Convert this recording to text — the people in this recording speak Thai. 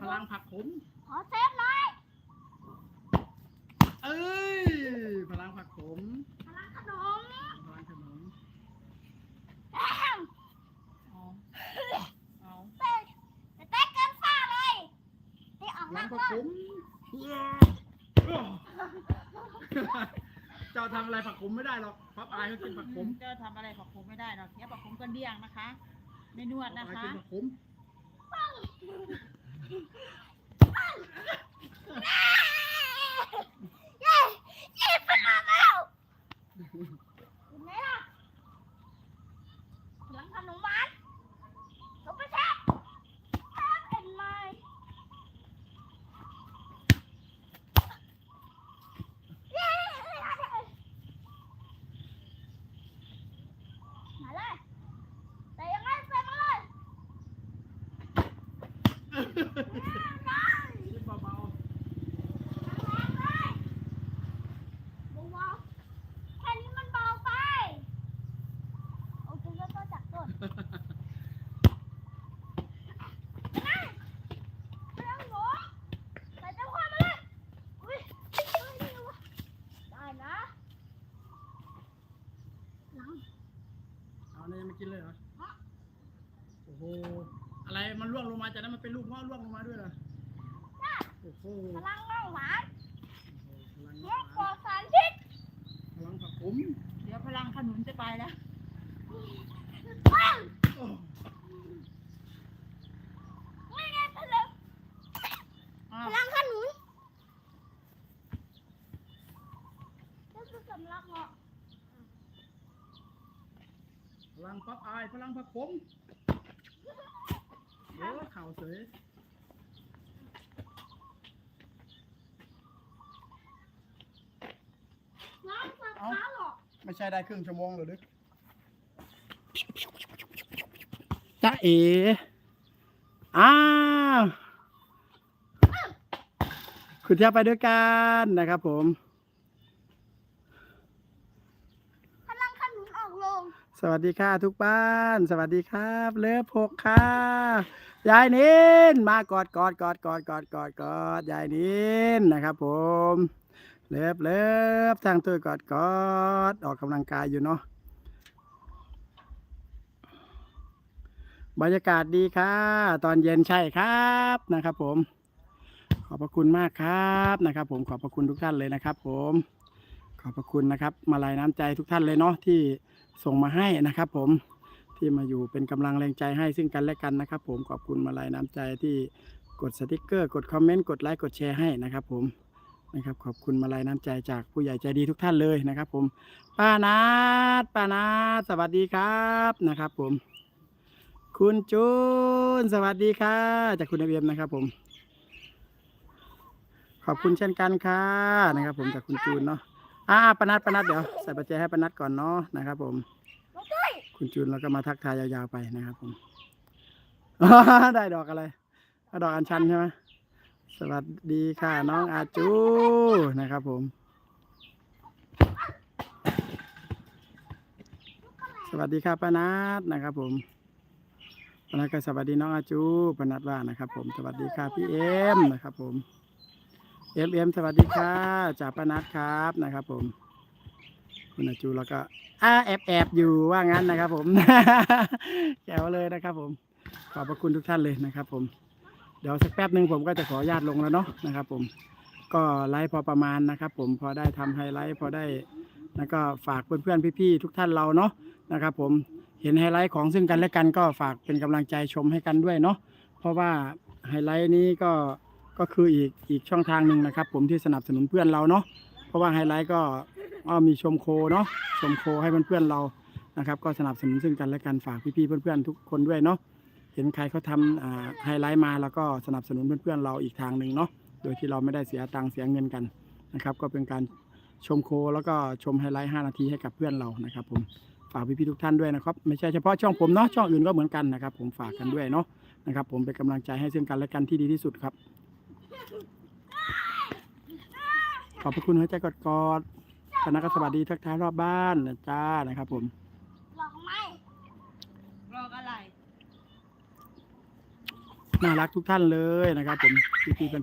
พลังผักขมขอเซฟหน่อยเอ้ยพลังผักขมพลังขนมพลังขนมเอาเอาเต้แต่เต้เกินฟ้าเลยนี่ออกพมาลังผักก่อขนมเจ้าทำอะไรผักขมไม่ได้หรอกพับอายเขากินผักขมเจ้าทำอะไรผักขมไม่ได้หรอกเนี้ยผักขมก็เดี้ยงนะคะ ไม่นวดพันะบอายคะ กินผักขม เย้เย้เป็นมาแล้วเห็นไหมล่ะพลังขนมหวานลงไปแทบแทบเห็นไหมเย้มาเลยแต่ยังไงใส่มาเลยน้อย กินเบา แรงเลยเบาๆแค่นี้มันเบาไป โอเคแล้วก็จับต้นนั่งเรื่องหนูใส่เจ้าความมาเลยอุ้ยเฮ้ยนี่วะได้นะหลัง ๆเอาเนี่ยมากินเลยเหรอโอ้โห อะไรมันร่วงลงมาจากนั้นมันเป็นลูกพ่อร่วงลงมาด้วยเหรอโอ้โหพลังน้องหวานพลังเมื่อปลอดสารพิษพลังผักขมเดี๋ยวพลังขนุนจะไปแล้วปังโอ้ไม่ไงพลังอ้าพวลังขนุนนี่คือสำลักเหรอ พลังพับอายพลังผักขมเดี๋ยวเข่าเสยน้ำสับขาหรอไม่ใช่ได้ครึ่งชั่วโมงหรือดึกจ้าเอ๋อ้าวคุณเที่ยวไปด้วยกันนะครับผม พลังขนุนออกลง สวัสดีค่ะทุกบ้าน สวัสดีครับ เลิฟหกค่ะ ยายนินมากอดกอดกอดกอดกอดกอดกอดยายนินนะครับผม เลิฟเลิฟทางตัวกอดกอดออกกำลังกายอยู่เนาะบรรยากาศดีค่ะ ตอนเย็นใช่ครับนะครับผม ขอบพระคุณมากครับนะครับผมขอบพระคุณทุกท่านเลยนะครับ ผม ขอบพระคุณนะครับ มาลายน้ำใจทุกท่านเลยเนาะที่ ส่งมาให้นะครับ ผมที่มาอยู่เป็นกำลังแรงใจให้ซึ่งกันและกันนะครับ ผมขอบคุณมาลายน้ำใจที่กดสติกเกอร์ กดคอมเมนต์กดไลค์กดแชร์ให้นะครับ ผมนะครับขอบคุณมาลายน้ำใจจากผู้ใหญ่ใจดีทุกท่านเลยนะครับ ผมป้านาดป้านาดสวัสดีครับนะครับ ผม คุณจูนสวัสดีค่ะจากคุณเอ็มนะครับ ผม ขอบคุณเช่นกันค่ะนะครับ ผมจากคุณจูนเนาะ อ่าปนัดปนัดเดี๋ยวใส่ปัจจัยให้ปนัดก่อนเนาะนะครับ ผม คุณจูนแล้วก็มาทักทายยาวๆไปนะครับผมได้ดอกอะไรดอกอัญชันใช่ไหมสวัสดีค่ะ น้องอาจูนะครับ ผม สวัสดีค่ะปนัดนะครับ ผมปนัดก็สวัสดีน้องอาจูปนัดว่านะครับ ผมสวัสดีค่ะพี่เอ็มนะครับ ผม เอ็มเอ็มสวัสดีค่ะจากปนัดครับนะครับผมคุณอาจูแล้วก็อ่าแอบแอบอยู่ว่างั้นนะครับ ผมแจ๋วเลยนะครับผม ขอบพระคุณทุกท่านเลยนะครับผมเดี๋ยวสักแป๊บหนึ่งผมก็จะขออนุญาตลงแล้วเนาะนะครับผมก็ไลฟ์พอประมาณนะครับ ผมพอได้ทำไฮไลท์พอได้แล้วก็ฝากเพื่อนๆพี่ๆทุกท่านเราเนาะนะครับ ผมเห็นไฮไลท์ของซึ่งกันและกันก็ฝากเป็นกำลังใจชมให้กันด้วยเนาะเพราะว่าไฮไลท์นี้ก็ ก็คืออีกอีกช่องทางหนึ่งนะครับ ผมที่สนับสนุนเพื่อนเราเนาะเพราะว่าไฮไลท์ก็มีชมโคเนาะชมโคให้เพื่อนๆเรานะครับ ก็สนับสนุนซึ่งกันและกันฝากพี่ๆเพื่อนๆทุกคนด้วยเนาะเห็นใครเขาทำไฮไลท์มาแล้วก็สนับสนุนเพื่อนๆเราอีกทางหนึ่งเนาะโดยที่เราไม่ได้เสียตังค์เสียเงินกันนะครับ ก็เป็นการชมโคแล้วก็ชมไฮไลท์5นาทีให้กับเพื่อนเรานะครับผมฝากพี่ๆทุกท่านด้วยนะครับ ไม่ใช่เฉพาะช่องผมเนาะช่องอื่นก็เหมือนกันนะครับ ผมฝากกันด้วยเนาะนะครับ ผมเป็นกำลังใจให้ซึ่งกันและกันที่ดีที่สุดครับ ขอบพระคุณหัวใจกอดๆคณะก็สวัสดีทักทายรอบบ้านนะจ้านะครับ ผมหลอกไหมรอกอะไร น่ารักทุกท่านเลยนะครับ ผมพี่ๆเพื่อนๆ